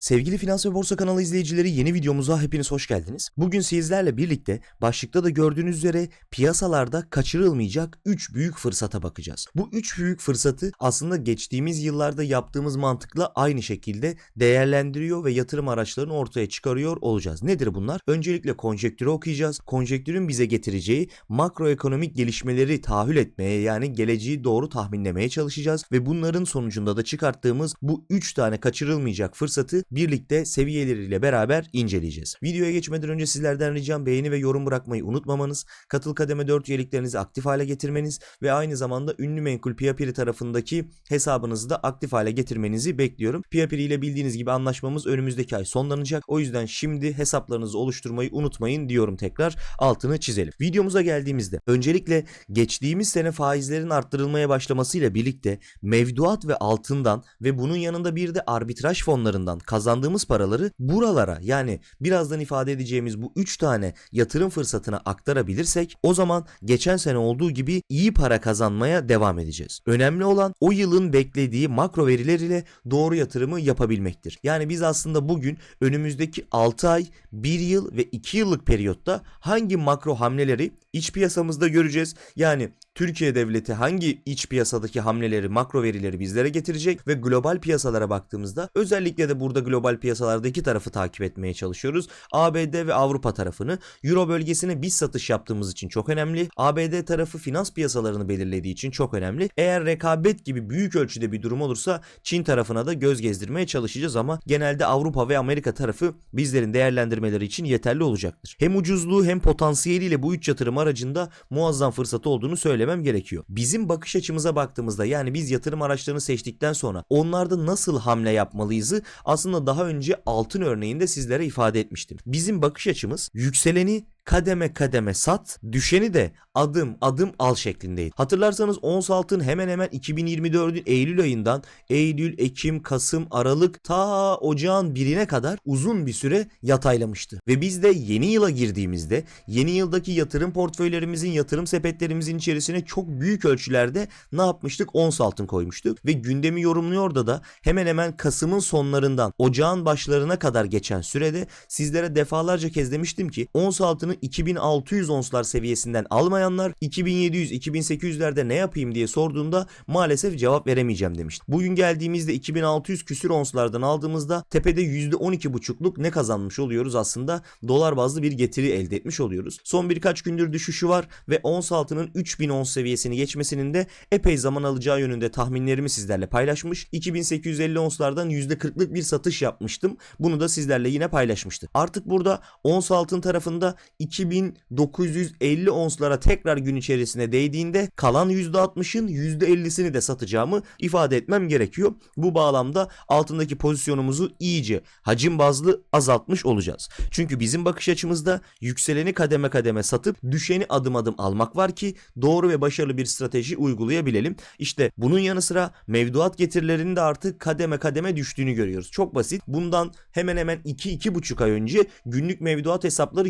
Sevgili Finans ve Borsa kanalı izleyicileri yeni videomuza hepiniz hoş geldiniz. Bugün sizlerle birlikte başlıkta da gördüğünüz üzere piyasalarda kaçırılmayacak 3 büyük fırsata bakacağız. Bu 3 büyük fırsatı aslında geçtiğimiz yıllarda yaptığımız mantıkla aynı şekilde değerlendiriyor ve yatırım araçlarını ortaya çıkarıyor olacağız. Nedir bunlar? Öncelikle konjektürü okuyacağız. Konjektürün bize getireceği makroekonomik gelişmeleri tahayyül etmeye yani geleceği doğru tahminlemeye çalışacağız ve bunların sonucunda da çıkarttığımız bu 3 tane kaçırılmayacak fırsatı birlikte seviyeleriyle beraber inceleyeceğiz. Videoya geçmeden önce sizlerden ricam beğeni ve yorum bırakmayı unutmamanız, katıl kademe 4 üyeliklerinizi aktif hale getirmeniz ve aynı zamanda ünlü menkul Piyapiri tarafındaki hesabınızı da aktif hale getirmenizi bekliyorum. Piyapiri ile bildiğiniz gibi anlaşmamız önümüzdeki ay sonlanacak. O yüzden şimdi hesaplarınızı oluşturmayı unutmayın diyorum tekrar altını çizelim. Videomuza geldiğimizde öncelikle geçtiğimiz sene faizlerin arttırılmaya başlamasıyla birlikte mevduat ve altından ve bunun yanında bir de arbitraj fonlarından kazandığımız paraları buralara yani birazdan ifade edeceğimiz bu 3 tane yatırım fırsatına aktarabilirsek o zaman geçen sene olduğu gibi iyi para kazanmaya devam edeceğiz. Önemli olan o yılın beklediği makro veriler ile doğru yatırımı yapabilmektir. Yani biz aslında bugün önümüzdeki 6 ay, 1 yıl ve 2 yıllık periyotta hangi makro hamleleri iç piyasamızda göreceğiz. Yani Türkiye devleti hangi iç piyasadaki hamleleri, makro verileri bizlere getirecek ve global piyasalara baktığımızda özellikle de burada global piyasalarda iki tarafı takip etmeye çalışıyoruz. ABD ve Avrupa tarafını. Euro bölgesine biz satış yaptığımız için çok önemli. ABD tarafı finans piyasalarını belirlediği için çok önemli. Eğer rekabet gibi büyük ölçüde bir durum olursa Çin tarafına da göz gezdirmeye çalışacağız ama genelde Avrupa ve Amerika tarafı bizlerin değerlendirmeleri için yeterli olacaktır. Hem ucuzluğu hem potansiyeliyle bu üç aracında muazzam fırsatı olduğunu söylemem gerekiyor. Bizim bakış açımıza baktığımızda yani biz yatırım araçlarını seçtikten sonra onlarda nasıl hamle yapmalıyızı aslında daha önce altın örneğinde sizlere ifade etmiştim. Bizim bakış açımız yükseleni kademe kademe sat, düşeni de adım adım al şeklindeydi. Hatırlarsanız ons altın hemen hemen 2024'ün Eylül ayından Eylül, Ekim, Kasım, Aralık ta ocağın birine kadar uzun bir süre yataylamıştı. Ve biz de yeni yıla girdiğimizde yeni yıldaki yatırım portföylerimizin, yatırım sepetlerimizin içerisine çok büyük ölçülerde ne yapmıştık? Ons altın koymuştuk ve gündemi yorumluyor da da hemen hemen Kasım'ın sonlarından ocağın başlarına kadar geçen sürede sizlere defalarca kez demiştim ki ons altını 2600 onslar seviyesinden almayanlar 2700-2800'lerde ne yapayım diye sorduğunda maalesef cevap veremeyeceğim demiştim. Bugün geldiğimizde 2600 küsür onslardan aldığımızda tepede %12,5'luk ne kazanmış oluyoruz aslında dolar bazlı bir getiri elde etmiş oluyoruz. Son birkaç gündür düşüşü var ve ons altının 3000 ons seviyesini geçmesinin de epey zaman alacağı yönünde tahminlerimi sizlerle paylaşmış. 2850 onslardan %40'lık bir satış yapmıştım. Bunu da sizlerle yine paylaşmıştım. Artık burada ons altın tarafında 2950 onslara tekrar gün içerisinde değdiğinde kalan %60'ın %50'sini de satacağımı ifade etmem gerekiyor. Bu bağlamda altındaki pozisyonumuzu iyice hacim bazlı azaltmış olacağız. Çünkü bizim bakış açımızda yükseleni kademe kademe satıp düşeni adım adım almak var ki doğru ve başarılı bir strateji uygulayabilelim. İşte bunun yanı sıra mevduat getirilerinin de artık kademe kademe düştüğünü görüyoruz. Çok basit. Bundan hemen hemen 2-2,5 ay önce günlük mevduat hesapları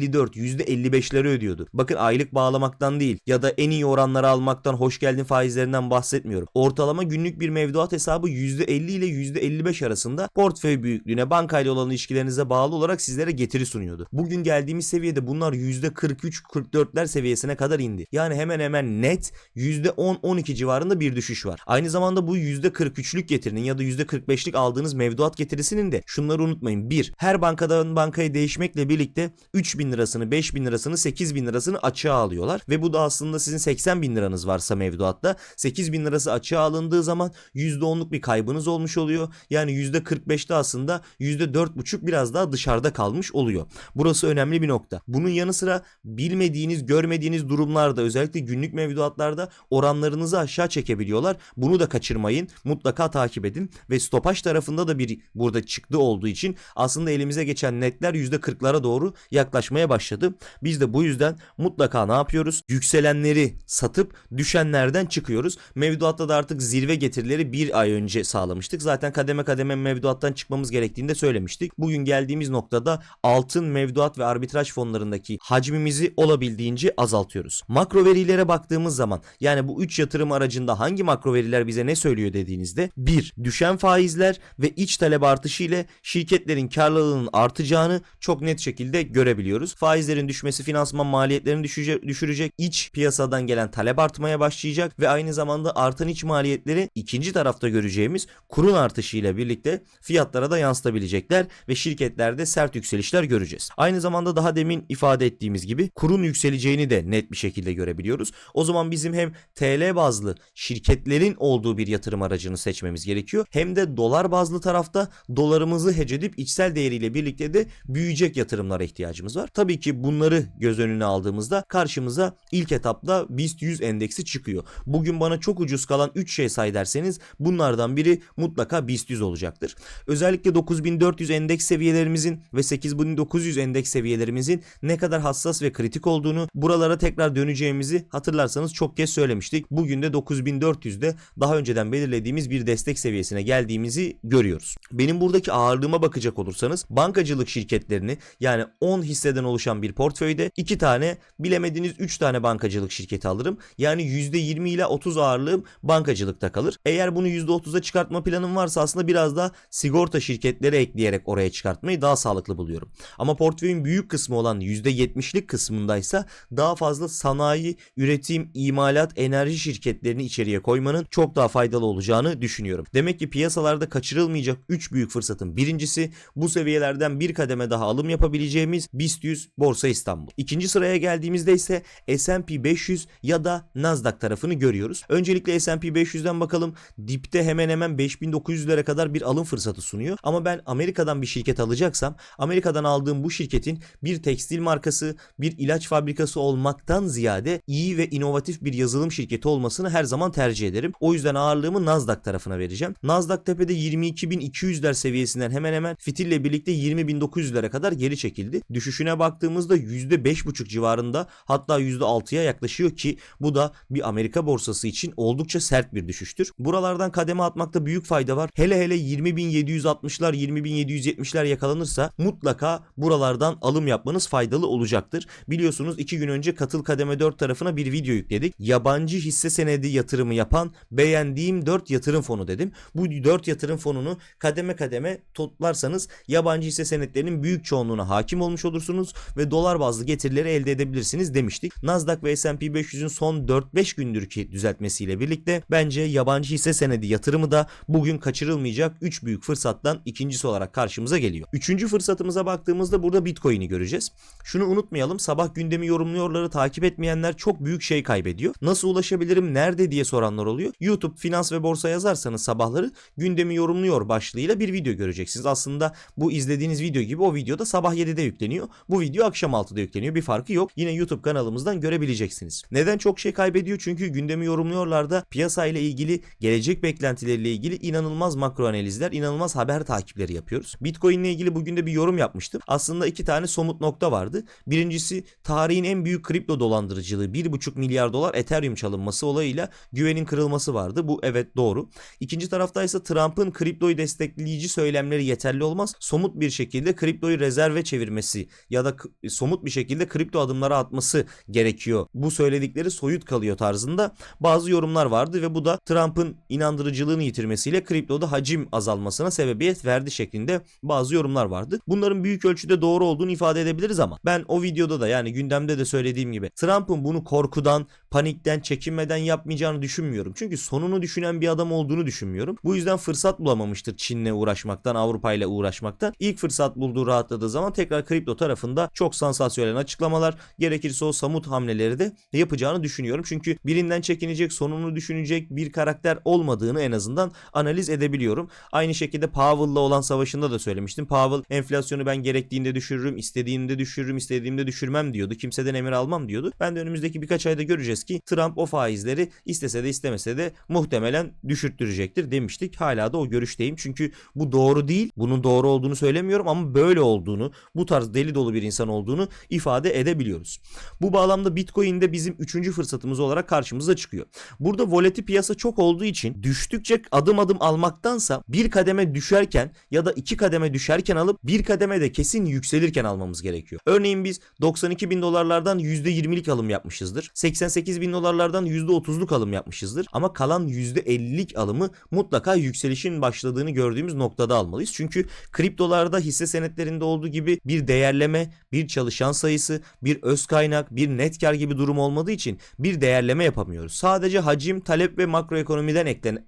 %54, %55'leri ödüyordu. Bakın aylık bağlamaktan değil ya da en iyi oranları almaktan hoş geldin faizlerinden bahsetmiyorum. Ortalama günlük bir mevduat hesabı %50 ile %55 arasında portföy büyüklüğüne bankayla olan ilişkilerinize bağlı olarak sizlere getiri sunuyordu. Bugün geldiğimiz seviyede bunlar %43-44'ler seviyesine kadar indi. Yani hemen hemen net %10-12 civarında bir düşüş var. Aynı zamanda bu %43'lük getirinin ya da %45'lik aldığınız mevduat getirisinin de şunları unutmayın. 1. Her bankadan bankaya değişmekle birlikte 3000 lirasını, 5000 lirasını, 8000 lirasını açığa alıyorlar. Ve bu da aslında sizin 80 bin liranız varsa mevduatta 8000 lirası açığa alındığı zaman %10'luk bir kaybınız olmuş oluyor. Yani %45'te aslında %4,5 biraz daha dışarıda kalmış oluyor. Burası önemli bir nokta. Bunun yanı sıra bilmediğiniz, görmediğiniz durumlarda özellikle günlük mevduatlarda oranlarınızı aşağı çekebiliyorlar. Bunu da kaçırmayın. Mutlaka takip edin ve stopaj tarafında da bir burada çıktı olduğu için aslında elimize geçen netler %40'lara doğru yaklaşmaya artmaya başladı. Biz de bu yüzden mutlaka ne yapıyoruz? Yükselenleri satıp düşenlerden çıkıyoruz. Mevduatta da artık zirve getirileri bir ay önce sağlamıştık. Zaten kademe kademe mevduattan çıkmamız gerektiğini de söylemiştik. Bugün geldiğimiz noktada altın, mevduat ve arbitraj fonlarındaki hacmimizi olabildiğince azaltıyoruz. Makro verilere baktığımız zaman yani bu 3 yatırım aracında hangi makro veriler bize ne söylüyor dediğinizde 1. Düşen faizler ve iç talep artışı ile şirketlerin karlılığının artacağını çok net şekilde görebiliyoruz. Faizlerin düşmesi finansman maliyetlerini düşürecek. iç piyasadan gelen talep artmaya başlayacak ve aynı zamanda artan iç maliyetleri ikinci tarafta göreceğimiz kurun artışıyla birlikte fiyatlara da yansıtabilecekler ve şirketlerde sert yükselişler göreceğiz. Aynı zamanda daha demin ifade ettiğimiz gibi kurun yükseleceğini de net bir şekilde görebiliyoruz. O zaman bizim hem TL bazlı şirketlerin olduğu bir yatırım aracını seçmemiz gerekiyor. Hem de dolar bazlı tarafta dolarımızı hedge edip içsel değeriyle birlikte de büyüyecek yatırımlara ihtiyacımız var. Tabii ki bunları göz önüne aldığımızda karşımıza ilk etapta BIST 100 endeksi çıkıyor. Bugün bana çok ucuz kalan 3 şey say derseniz bunlardan biri mutlaka BIST 100 olacaktır. Özellikle 9400 endeks seviyelerimizin ve 8900 endeks seviyelerimizin ne kadar hassas ve kritik olduğunu buralara tekrar döneceğimizi hatırlarsanız çok kez söylemiştik. Bugün de 9400'de daha önceden belirlediğimiz bir destek seviyesine geldiğimizi görüyoruz. Benim buradaki ağırlığıma bakacak olursanız bankacılık şirketlerini yani 10 hisseden oluşan bir portföyde 2 tane bilemediğiniz 3 tane bankacılık şirketi alırım. Yani %20 ile 30 ağırlığım bankacılıkta kalır. Eğer bunu %30'a çıkartma planım varsa aslında biraz da sigorta şirketleri ekleyerek oraya çıkartmayı daha sağlıklı buluyorum. Ama portföyün büyük kısmı olan %70'lik kısmındaysa daha fazla sanayi, üretim, imalat, enerji şirketlerini içeriye koymanın çok daha faydalı olacağını düşünüyorum. Demek ki piyasalarda kaçırılmayacak 3 büyük fırsatın birincisi bu seviyelerden bir kademe daha alım yapabileceğimiz BIST 100 Borsa İstanbul. İkinci sıraya geldiğimizde ise S&P 500 ya da Nasdaq tarafını görüyoruz. Öncelikle S&P 500'den bakalım. Dipte hemen hemen 5900'lere kadar bir alım fırsatı sunuyor. Ama ben Amerika'dan bir şirket alacaksam Amerika'dan aldığım bu şirketin bir tekstil markası, bir ilaç fabrikası olmaktan ziyade iyi ve inovatif bir yazılım şirketi olmasını her zaman tercih ederim. O yüzden ağırlığımı Nasdaq tarafına vereceğim. Nasdaq tepede 22.200'ler seviyesinden hemen hemen fitille birlikte 20.900'lere kadar geri çekildi. Düşüşüne baktığımızda %5.5 civarında hatta %6'ya yaklaşıyor ki bu da bir Amerika borsası için oldukça sert bir düşüştür. Buralardan kademe atmakta büyük fayda var. Hele hele 20.760'lar 20.770'ler yakalanırsa mutlaka buralardan alım yapmanız faydalı olacaktır. Biliyorsunuz 2 gün önce Katıl Kademe 4 tarafına bir video yükledik. Yabancı hisse senedi yatırımı yapan beğendiğim 4 yatırım fonu dedim. Bu 4 yatırım fonunu kademe kademe toplarsanız yabancı hisse senetlerinin büyük çoğunluğuna hakim olmuş olursunuz ve dolar bazlı getirileri elde edebilirsiniz demiştik. Nasdaq ve S&P 500'ün son 4-5 gündür ki düzeltmesiyle birlikte bence yabancı hisse senedi yatırımı da bugün kaçırılmayacak 3 büyük fırsattan ikincisi olarak karşımıza geliyor. Üçüncü fırsatımıza baktığımızda burada Bitcoin'i göreceğiz. Şunu unutmayalım sabah gündemi yorumluyorları takip etmeyenler çok büyük şey kaybediyor. Nasıl ulaşabilirim nerede diye soranlar oluyor. YouTube finans ve borsa yazarsanız sabahları gündemi yorumluyor başlığıyla bir video göreceksiniz. Aslında bu izlediğiniz video gibi o video da sabah 7'de yükleniyor. Bu video akşam 6'da yükleniyor. Bir farkı yok. Yine YouTube kanalımızdan görebileceksiniz. Neden çok şey kaybediyor? Çünkü gündemi yorumluyorlarda piyasa ile ilgili gelecek beklentileriyle ilgili inanılmaz makro analizler, inanılmaz haber takipleri yapıyoruz. Bitcoin ile ilgili bugün de bir yorum yapmıştım. Aslında iki tane somut nokta vardı. Birincisi tarihin en büyük kripto dolandırıcılığı 1,5 milyar dolar Ethereum çalınması olayıyla güvenin kırılması vardı. Bu evet doğru. İkinci tarafta ise Trump'ın kriptoyu destekleyici söylemleri yeterli olmaz. Somut bir şekilde kriptoyu rezerve çevirmesi ya da k- somut bir şekilde kripto adımlara atması gerekiyor. Bu söyledikleri soyut kalıyor tarzında bazı yorumlar vardı ve bu da Trump'ın inandırıcılığını yitirmesiyle kriptoda hacim azalmasına sebebiyet verdi şeklinde bazı yorumlar vardı. Bunların büyük ölçüde doğru olduğunu ifade edebiliriz ama ben o videoda da yani gündemde de söylediğim gibi Trump'ın bunu korkudan, panikten, çekinmeden yapmayacağını düşünmüyorum. Çünkü sonunu düşünen bir adam olduğunu düşünmüyorum. Bu yüzden fırsat bulamamıştır Çin'le uğraşmaktan, Avrupa ile uğraşmaktan. İlk fırsat bulduğu rahatladığı zaman tekrar kripto tarafında çok sansasyonel açıklamalar, gerekirse o samut hamleleri de yapacağını düşünüyorum. Çünkü birinden çekinecek, sonunu düşünecek bir karakter olmadığını en azından analiz edebiliyorum. Aynı şekilde Powell'la olan savaşında da söylemiştim. Powell enflasyonu ben gerektiğinde düşürürüm, istediğimde düşürürüm, istediğimde düşürmem diyordu. Kimseden emir almam diyordu. Ben de önümüzdeki birkaç ayda göreceğiz ki Trump o faizleri istese de istemese de muhtemelen düşürttürecektir demiştik. Hala da o görüşteyim. Çünkü bu doğru değil. Bunun doğru olduğunu söylemiyorum ama böyle olduğunu, bu tarz deli dolu bir insan olduğunu ifade edebiliyoruz. Bu bağlamda Bitcoin de bizim üçüncü fırsatımız olarak karşımıza çıkıyor. Burada voleti piyasa çok olduğu için düştükçe adım adım almaktansa bir kademe düşerken ya da iki kademe düşerken alıp bir kademe de kesin yükselirken almamız gerekiyor. Örneğin biz 92 bin dolarlardan %20'lik alım yapmışızdır. 88 bin dolarlardan %30'luk alım yapmışızdır. Ama kalan %50'lik alımı mutlaka yükselişin başladığını gördüğümüz noktada almalıyız. Çünkü kriptolarda hisse senetlerinde olduğu gibi bir değerleme, bir çalışan sayısı, bir öz kaynak, bir net kar gibi durum olmadığı için bir değerleme yapamıyoruz. Sadece hacim, talep ve makroekonomiden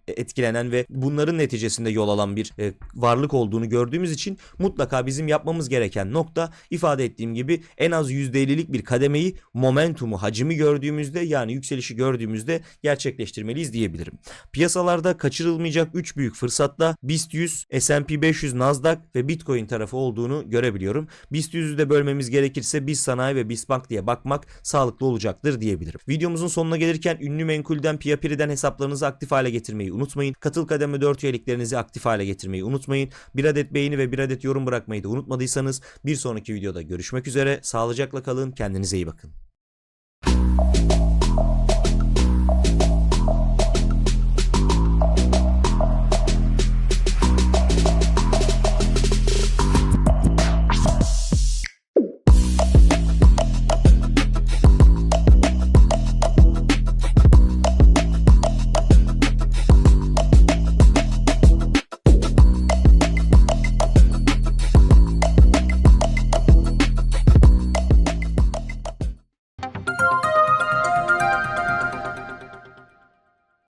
etkilenen ve bunların neticesinde yol alan bir e, varlık olduğunu gördüğümüz için mutlaka bizim yapmamız gereken nokta ifade ettiğim gibi en az %50'lik bir kademeyi, momentumu, hacimi gördüğümüzde yani yükselişi gördüğümüzde gerçekleştirmeliyiz diyebilirim. Piyasalarda kaçırılmayacak 3 büyük fırsatla BIST 100, S&P 500, Nasdaq ve Bitcoin tarafı olduğunu görebiliyorum. BIST 100'ü de bölmemiz gerekirse BIST Sanayi ve BIST Bank diye bakmak sağlıklı olacaktır diyebilirim. Videomuzun sonuna gelirken ünlü menkulden Piyapiri'den hesaplarınızı aktif hale getirmeyi unutmayın. Katıl kademe 4 üyeliklerinizi aktif hale getirmeyi unutmayın. Bir adet beğeni ve bir adet yorum bırakmayı da unutmadıysanız bir sonraki videoda görüşmek üzere. Sağlıcakla kalın. Kendinize iyi bakın.